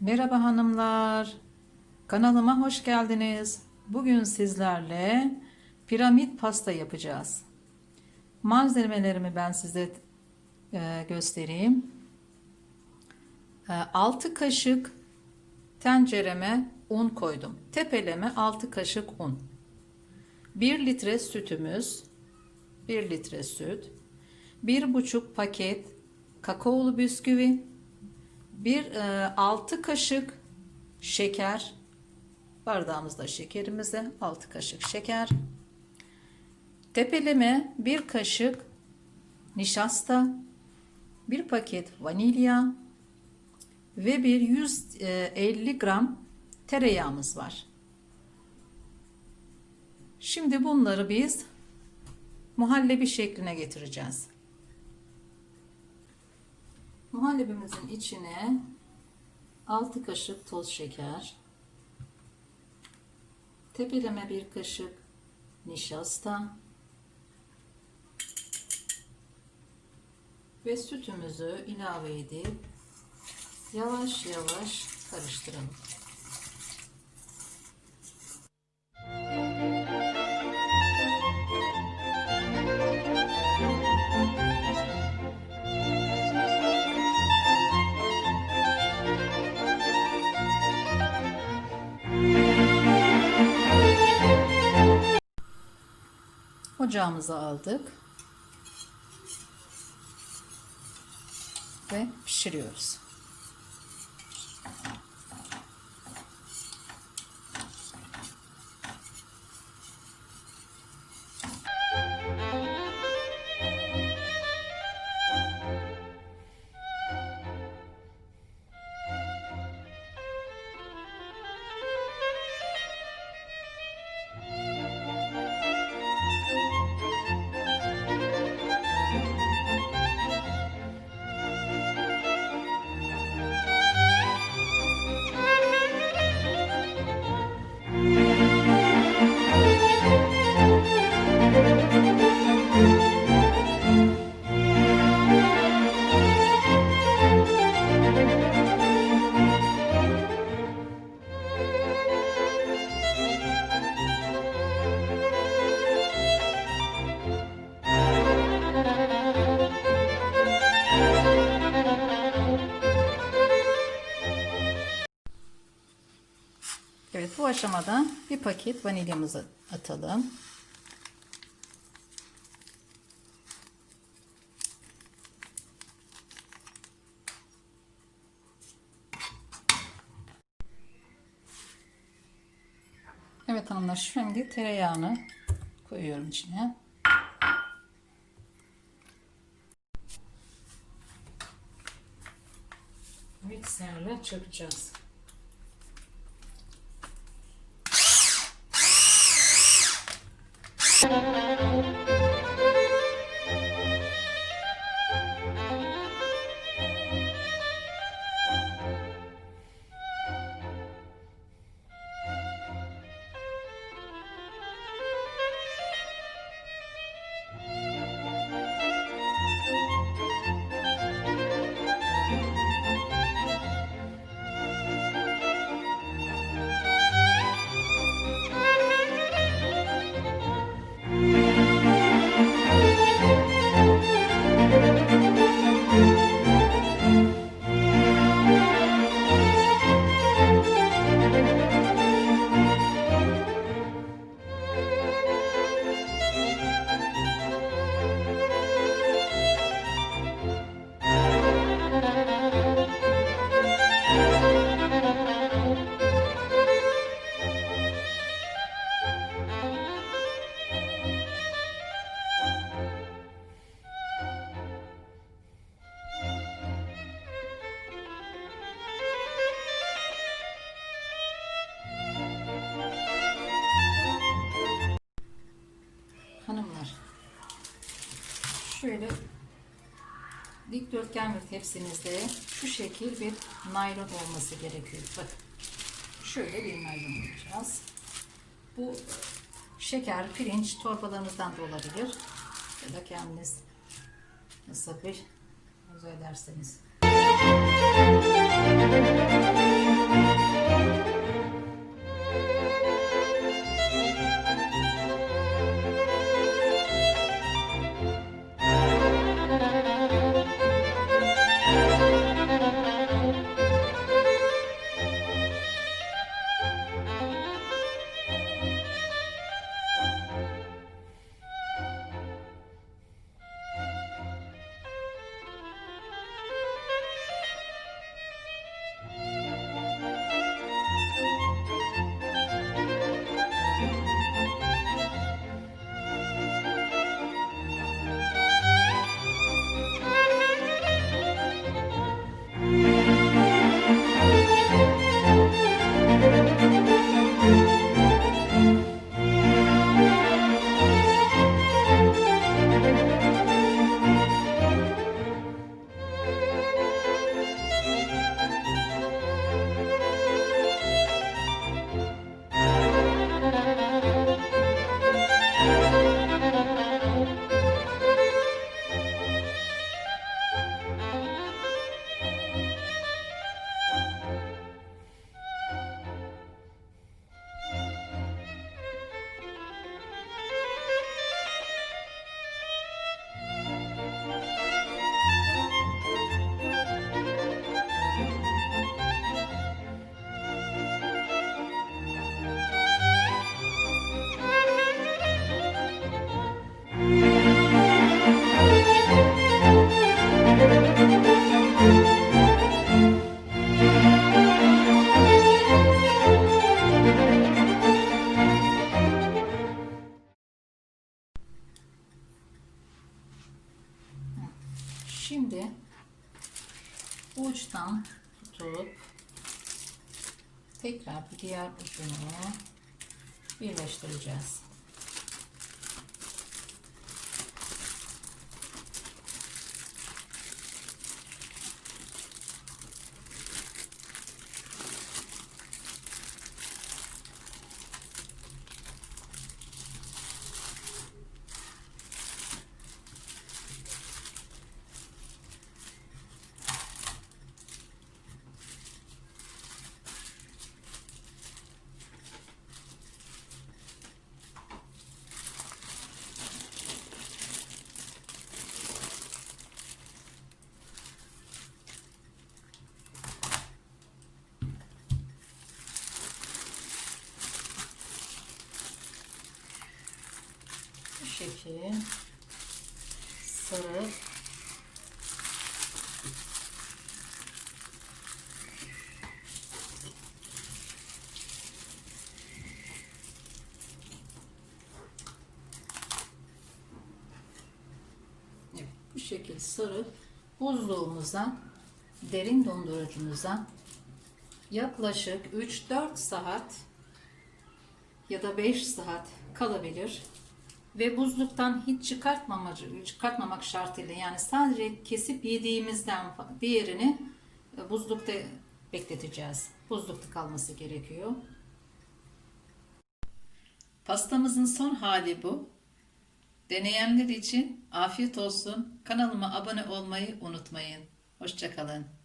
Merhaba hanımlar. Kanalıma hoş geldiniz. Bugün sizlerle piramit pasta yapacağız. Malzemelerimi ben size e, göstereyim. E, 6 kaşık tencereme un koydum. Tepeleme 6 kaşık un. 1 litre sütümüz, 1 litre süt, 1,5 paket kakaolu bisküvi, bir e, 6 kaşık şeker bardağımızda şekerimizi 6 kaşık şeker tepeleme 1 kaşık nişasta bir paket vanilya ve bir 150 gram tereyağımız var. Şimdi bunları biz muhallebi şekline getireceğiz. Muhallebimizin içine 6 kaşık toz şeker, tepeleme 1 kaşık nişasta ve sütümüzü ilave edip yavaş yavaş karıştıralım. Ocağımıza aldık. Ve pişiriyoruz. Bu aşamada bir paket vanilyamızı atalım. Evet hanımlar şimdi tereyağını koyuyorum içine. Mikserle çırpacağız. Şöyle dikdörtgen bir tepsinizde şu şekil bir naylon olması gerekiyor. Bak şöyle bir naylon yapacağız. Bu şeker, pirinç torbalarınızdan da olabilir. Ya da kendiniz nasıl bir arzu ederseniz. Şimdi uçtan tutup tekrar bir diğer ucunu birleştireceğiz. Şekil sarıp Evet, bu şekil sarıp buzluğumuza derin dondurucumuza yaklaşık 3-4 saat ya da 5 saat kalabilir ve buzluktan hiç çıkartmamak, çıkartmamak şartıyla yani sadece kesip yediğimizden diğerini e, buzlukta bekleteceğiz. Buzlukta kalması gerekiyor. Pastamızın son hali bu. Deneyenler için afiyet olsun. Kanalıma abone olmayı unutmayın. Hoşçakalın.